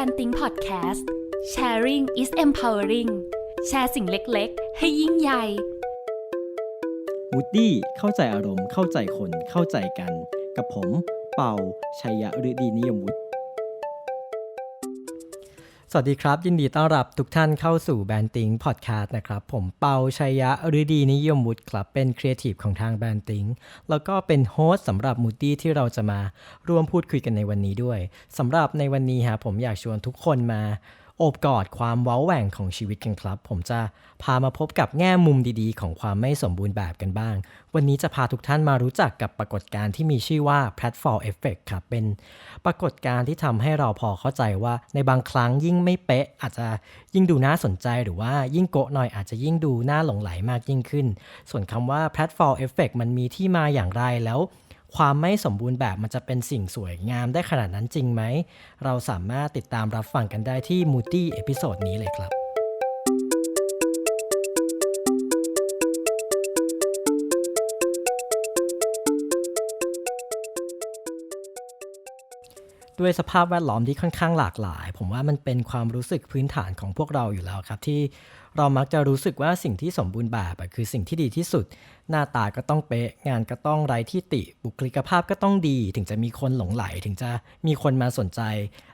Brand Think Podcast Sharing is empowering แชร์สิ่งเล็กๆ ให้ยิ่งใหญ่วูดดี้เข้าใจอารมณ์เข้าใจคนเข้าใจกัน กับผม เป่าชัยยะฤดีนิยมวุฒิ สวัสดีครับ ยินดีต้อนรับทุกท่านเข้าสู่แบรนติงพอดแคสต์นะครับ ผมเปาชัยยะฤดีนิยมวุฒิครับ เป็นครีเอทีฟของทางแบรนติงแล้วก็เป็นโฮสต์สำหรับมูดี้ที่เราจะมาร่วมพูดคุยกันในวันนี้ด้วยสำหรับในวันนี้ฮะผมอยากชวนทุกคนมา อบกอดความเว้าแหว่งของชีวิตกันครับ ผมจะพามาพบกับแง่มุมดีๆ ของความไม่สมบูรณ์แบบกันบ้าง วันนี้จะพาทุกท่านมารู้จักกับปรากฏการณ์ที่มีชื่อว่า platform effect ครับ เป็นปรากฏการณ์ที่ทำให้เราพอเข้าใจว่าในบางครั้งยิ่งไม่เป๊ะ อาจจะยิ่งดูน่าสนใจหรือว่ายิ่งโกะหน่อยอาจจะยิ่งดูน่าหลงไหลมากยิ่งขึ้น ส่วนคำว่า platform effect มันมีที่มาอย่างไรแล้ว ความไม่สมบูรณ์แบบมันจะเป็นสิ่งสวยงามได้ขนาดนั้นจริงไหม เราสามารถติดตามรับฟังกันได้ที่ Moody เอพิโซดนี้เลยครับ ด้วยสภาพแวดล้อมที่ค่อนข้างหลากหลาย ผมว่ามันเป็นความรู้สึกพื้นฐานของพวกเราอยู่แล้วครับ ที่เรามักจะรู้สึกว่าสิ่งที่สมบูรณ์แบบคือสิ่งที่ดีที่สุด หน้าตาก็ต้องเป๊ะ งานก็ต้องไร้ที่ติ บุคลิกภาพก็ต้องดี ถึงจะมีคนหลงไหล ถึงจะมีคนมาสนใจ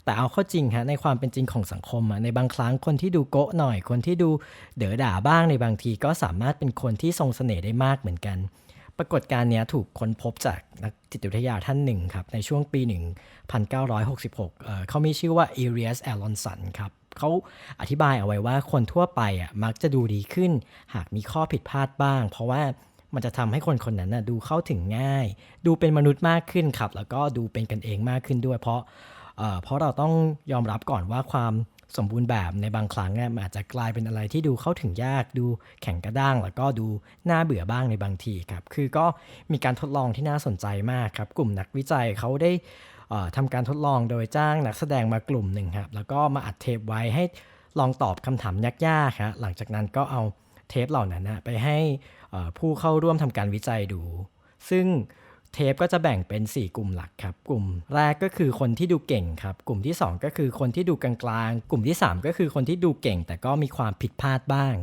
แต่เอาเข้าจริงฮะในความเป็นจริงของสังคมในบางครั้งคนที่ดูโก๊ะหน่อยคนที่ดูเด๋อด่าบ้างในบางทีก็สามารถเป็นคนที่ทรงเสน่ห์ได้มากเหมือนกัน ปรากฏการณ์นี้ถูกค้นพบจากนักจิตวิทยาท่านหนึ่งครับ ในช่วงปี 1966 เขามีชื่อว่าเอเรียสแอลอนสันครับเขาอธิบายเอาไว้ว่าคนทั่วไปอะมักจะดูดีขึ้น หากมีข้อผิดพลาดบ้าง เพราะว่ามันจะทำให้คนคนนั้นน่ะดูเข้าถึงง่าย ดูเป็นมนุษย์มากขึ้นครับ แล้วก็ดูเป็นกันเองมากขึ้นด้วย เพราะเพราะเราต้องยอมรับก่อนว่าความ สมบูรณ์แบบในบางครั้งเนี่ยมันอาจจะกลายเป็นอะไรที่ดูเข้าถึงยากดูแข็งกระด้าง แล้วก็ดูน่าเบื่อบ้างในบางทีครับ คือก็มีการทดลองที่น่าสนใจมากครับ กลุ่มนักวิจัยเขาได้ทำการทดลองโดยจ้างนักแสดงมากลุ่มหนึ่งครับแล้วก็มาอัดเทปไว้ให้ลองตอบคำถามยากๆครับหลังจากนั้นก็เอาเทปเหล่านั้นนะไปให้ผู้เข้าร่วมทำการวิจัยดู ซึ่ง เทปก็จะแบ่งเป็น 4 กลุ่มหลักครับ กลุ่มแรกก็คือคนที่ดูเก่งครับ กลุ่มที่ 2 ก็คือคนที่ดูกลางๆ กลุ่มที่ 3 ก็คือคนที่ดูเก่ง แต่ก็มีความผิดพลาดบ้าง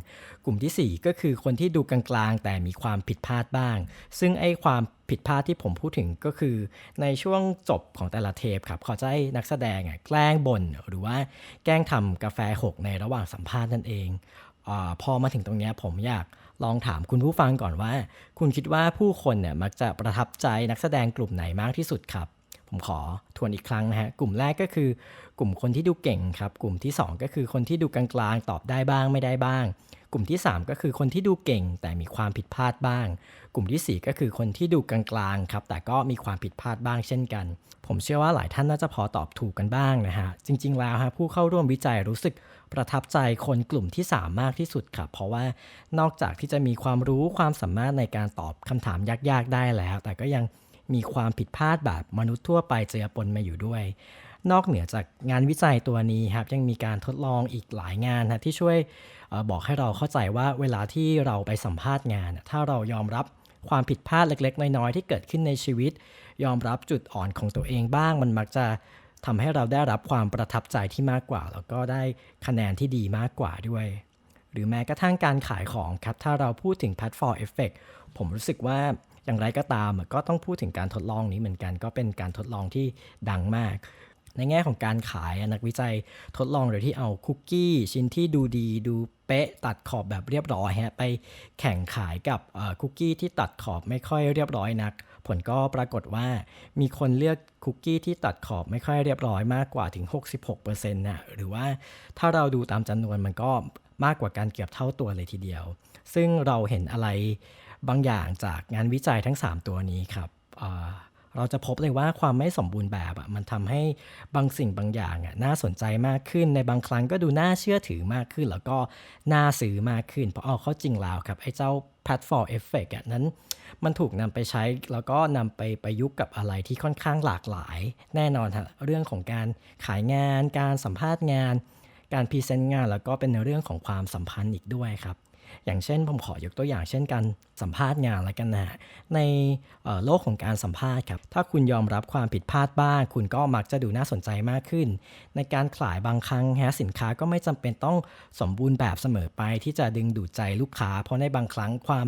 กลุ่มทีสี่4 ก็คือคนที่ดูกลางๆ แต่มีความผิดพลาดบ้าง ซึ่งไอ้ความผิดพลาดที่ผมพูดถึงก็คือ ในช่วงจบของแต่ละเทปครับเขาจะให้นักแสดงอะแกล้งบ่นหรือว่าแกล้งทำกาแฟหกในระหว่างสัมภาษณ์นั่นเอง อพอมาถึงตรงนี้ผมอยากลองถามคุณผู้ฟังก่อนว่า คุณคิดว่าผู้คนเนี่ยมักจะประทับใจนักแสดงกลุ่มไหนมากที่สุดครับ ผมขอทวนอีกครั้งนะฮะ กลุ่มแรกก็คือกลุ่มคนที่ดูเก่งครับ กลุ่มที่ 2 ก็คือคนที่ดูกลางๆ ตอบได้บ้างไม่ได้บ้าง กลุ่มที่ 3 ก็คือคนที่ดูเก่งแต่มีความผิดพลาดบ้าง กลุ่มทีสี่ 4 ก็คือคนที่ดูกลางๆครับแต่ก็มีความผิดพลาดบ้างเช่นกัน ผมเชื่อว่าหลายท่านน่าจะพอตอบถูกกันบ้างนะฮะจริง ๆ แล้วฮะผู้เข้าร่วมวิจัยรู้สึกประทับใจคนกลุ่มที่ 3 มากที่สุดครับเพราะว่านอกจากที่จะมีความรู้ความสามารถในการตอบคำถามยากๆได้แล้ว แต่ก็ยังมีความผิดพลาดแบบมนุษย์ทั่วไปเจือปนมาอยู่ด้วย นอกเหนือจากงานวิจัยตัวนี้ครับยังมีการทดลองอีกหลายงานนะที่ช่วยบอกให้เราเข้าใจว่าเวลาที่เราไปสัมภาษณ์งาน ถ้าเรายอมรับความผิดพลาดเล็ก ๆ น้อยๆที่เกิดขึ้นในชีวิต ยอมรับจุดอ่อนของตัวเองบ้าง มันมักจะทำให้เราได้รับความประทับใจที่มากกว่า แล้วก็ได้คะแนนที่ดีมากกว่าด้วย หรือแม้กระทั่งการขายของครับ ถ้าเราพูดถึง platform effect ผมรู้สึกว่าอย่างไรก็ตามก็ต้องพูดถึงการทดลองนี้เหมือนกัน ก็เป็นการทดลองที่ดังมาก ในแง่ของการขายนักวิจัยทดลองโดยที่เอาคุกกี้ชิ้นที่ดูดีดูเป๊ะตัดขอบแบบเรียบร้อยฮะไปแข่งขายกับคุกกี้ที่ตัดขอบไม่ค่อยเรียบร้อยนัก ผลก็ปรากฏว่ามีคนเลือกคุกกี้ที่ตัดขอบไม่ค่อยเรียบร้อยมากกว่าถึง 66%นะหรือว่าถ้าเราดูตามจำนวนมันก็มากกว่าการเกือบเท่าตัวเลยทีเดียว ซึ่งเราเห็นอะไรบางอย่างจากงานวิจัยทั้ง 3 ตัวนี้ครับ เราจะพบเลยว่าความไม่สมบูรณ์แบบอะมันทำให้บางสิ่งบางอย่างอะน่าสนใจมากขึ้นในบางครั้งก็ดูน่าเชื่อถือมากขึ้น แล้วก็น่าซื้อมากขึ้น เพราะเอาเข้าจริงแล้วครับไอ้เจ้า platform effect อะนั้น มันถูกนำไปใช้ แล้วก็นำไปประยุกต์กับอะไรที่ค่อนข้างหลากหลาย แน่นอนฮะเรื่องของการขายงาน การสัมภาษณ์งาน การพรีเซนต์งาน แล้วก็เป็นในเรื่องของความสัมพันธ์อีกด้วยครับ อย่างเช่นผมขอยกตัวอย่างเช่นการสัมภาษณ์งานละกันนะ ในโลกของการสัมภาษณ์ครับ ถ้าคุณยอมรับความผิดพลาดบ้าง คุณก็มักจะดูน่าสนใจมากขึ้น ในการขายบางครั้งฮะสินค้าก็ไม่จำเป็นต้องสมบูรณ์แบบเสมอไปที่จะดึงดูดใจลูกค้า เพราะในบางครั้งความ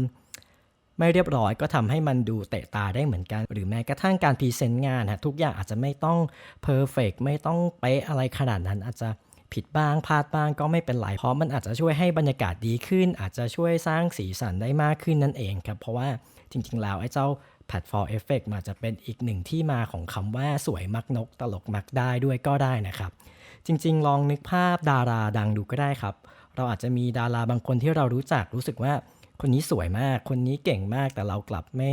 ไม่เรียบร้อยก็ทำให้มันดูเตะตาได้เหมือนกัน หรือแม้กระทั่งการพรีเซนต์งานฮะทุกอย่างอาจจะไม่ต้องเพอร์เฟกไม่ต้องเป๊ะอะไรขนาดนั้นอาจจะ ผิดบ้างพลาดบ้างก็ไม่เป็นไรเพราะมันอาจจะช่วยให้บรรยากาศดีขึ้น อาจจะช่วยสร้างสีสันได้มากขึ้นนั่นเองครับ เพราะว่าจริง ๆ แล้วไอ้เจ้าแพลตฟอร์มเอฟเฟกมันจะเป็นอีกหนึ่งที่มาของคำว่าสวยมักนก ตลกมักได้ด้วยก็ได้นะครับ จริง ๆ ลองนึกภาพดาราดังดูก็ได้ครับ เราอาจจะมีดาราบางคนที่เรารู้จักรู้สึกว่าคนนี้สวยมาก คนนี้เก่งมาก แต่เรากลับไม่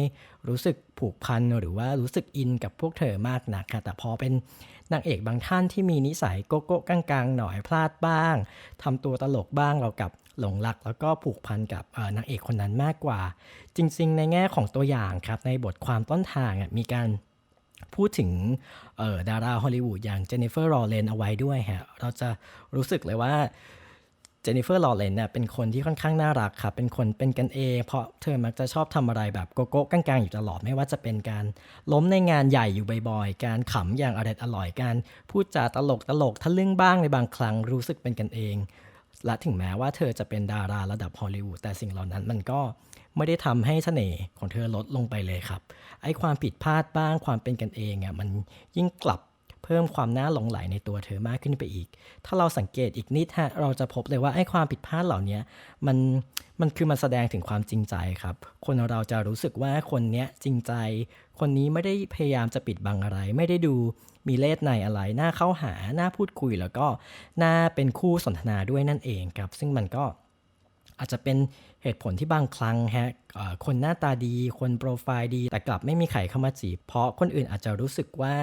รู้สึกผูกพันหรือว่ารู้สึกอินกับพวกเธอมากนักค่ะแต่พอเป็น นางเอกบางท่านที่มีนิสัยโกโก้กลางๆหน่อยพลาดบ้างทำตัวตลกบ้างเรากับหลงรักแล้วก็ผูกพันกับนางเอกคนนั้นมากกว่า จริง ๆ ในแง่ของตัวอย่างครับในบทความต้นทางมีการพูดถึงดาราฮอลลีวูดอย่างเจนนิเฟอร์รอเลนเอาไว้ด้วยฮะเราจะรู้สึกเลยว่า จนนิเฟอร์ลอเรนเนี่ยเป็นคนที่ค่อนข้างน่ารักครับเป็นคนเป็นกันเอง เพราะเธอมักจะชอบทำอะไรแบบโกโก้กลางๆ อยู่ตลอดไม่ว่าจะเป็นการล้มในงานใหญ่อยู่บ่อยๆ การขำอย่างอร่อยอร่อยการพูดจาตลกตลกทะลึ่งบ้างในบางครั้งรู้สึกเป็นกันเอง และถึงแม้ว่าเธอจะเป็นดาราระดับฮอลลีวูดแต่สิ่งเหล่านั้นมันก็ไม่ได้ทำให้เสน่ห์ของเธอลดลงไปเลยครับไอ้ความผิดพลาดบ้างความเป็นกันเองอะมันยิ่งกลับ เพิ่มความน่าหลงไหลในตัวเธอมากขึ้นไปอีก ถ้าเราสังเกตอีกนิดฮะเราจะพบเลยว่าไอ้ความผิดพลาดเหล่านี้มันมันคือมันแสดงถึงความจริงใจครับ คนเราจะรู้สึกว่าคนเนี้ยจริงใจ คนนี้ไม่ได้พยายามจะปิดบังอะไร ไม่ได้ดูมีเลสในอะไรน่าเข้าหาน่าพูดคุย แล้วก็น่าเป็นคู่สนทนาด้วยนั่นเองครับ ซึ่งมันก็อาจจะเป็นเหตุผลที่บางครั้งฮะคนหน้าตาดี คนโปรไฟล์ดี แต่กลับไม่มีใครเข้ามาจีบ เพราะคนอื่นอาจจะรู้สึกว่า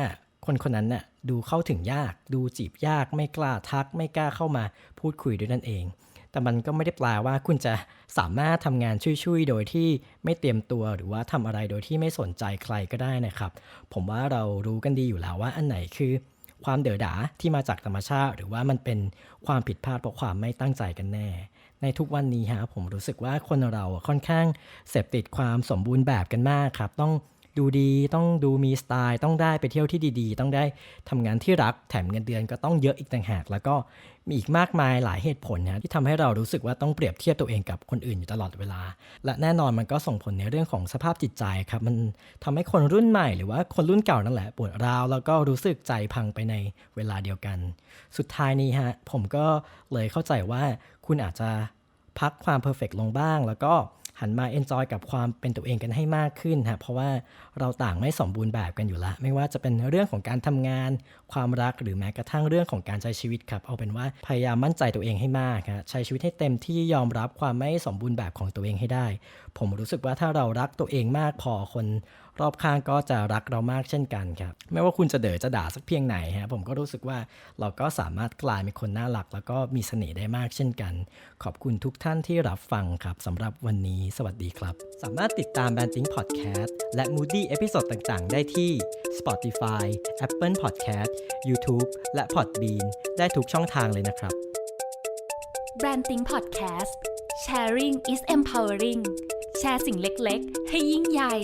คนคนนั้นน่ะดูเข้าถึงยาก ดูจีบยาก ไม่กล้าทัก ไม่กล้าเข้ามาพูดคุยด้วยนั่นเอง แต่มันก็ไม่ได้แปลว่าคุณจะสามารถทำงานช่วยๆ โดยที่ไม่เตรียมตัวหรือว่าทำอะไรโดยที่ไม่สนใจใครก็ได้นะครับ ผมว่าเรารู้กันดีอยู่แล้วว่าอันไหนคือความเดือดาที่มาจากธรรมชาติ หรือว่ามันเป็นความผิดพลาดเพราะความไม่ตั้งใจกันแน่ ในทุกวันนี้ฮะผมรู้สึกว่าคนเราค่อนข้างเสพติดความสมบูรณ์แบบกันมากครับ ต้อง ดูดีต้องดูมีสไตล์ ต้องได้ไปเที่ยวที่ดีๆ ต้องได้ทำงานที่รักแถมเงินเดือนก็ต้องเยอะอีกต่างหาก แล้วก็มีอีกมากมายหลายเหตุผลนะที่ทำให้เรารู้สึกว่าต้องเปรียบเทียบตัวเองกับคนอื่นอยู่ตลอดเวลา และแน่นอนมันก็ส่งผลในเรื่องของสภาพจิตใจครับมันทำให้คนรุ่นใหม่หรือว่าคนรุ่นเก่านั่นแหละปวดร้าวแล้วก็รู้สึกใจพังไปในเวลาเดียวกัน สุดท้ายนี้ฮะผมก็เลยเข้าใจว่าคุณอาจจะพักความเพอร์เฟกลงบ้างแล้วก็ หันมาเอนจอยกับความเป็นตัวเองกันให้มากขึ้นฮะเพราะว่าเราต่างไม่สมบูรณ์แบบกันอยู่ละ ไม่ว่าจะเป็นเรื่องของการทำงาน ความรักหรือแม้กระทั่งเรื่องของการใช้ชีวิตครับ เอาเป็นว่าพยายามมั่นใจตัวเองให้มากฮะใช้ชีวิตให้เต็มที่ยอมรับความไม่สมบูรณ์แบบของตัวเองให้ได้ ผมรู้สึกว่าถ้าเรารักตัวเองมากพอคน รอบข้างก็จะรักเรามากเช่นกันครับไม่ว่าคุณจะเด๋อจะด่าสักเพียงไหนฮะผมก็รู้สึกว่าเราก็สามารถกลายเป็นคนน่ารัก แล้วก็มีเสน่ห์ได้มากเช่นกัน ขอบคุณทุกท่านที่รับฟังครับสำหรับวันนี้สวัสดีครับ สามารถติดตาม b a n d i n g Podcast และ Moody เอพิโซดต่างๆ ได้ที่ Spotify Apple Podcast YouTube และ Podbean ได้ทุกช่องทางเลยนะครับ Branding Podcast Sharing is empowering แชร์สิ่งเล็ก ๆ ให้ยิ่งใหญ่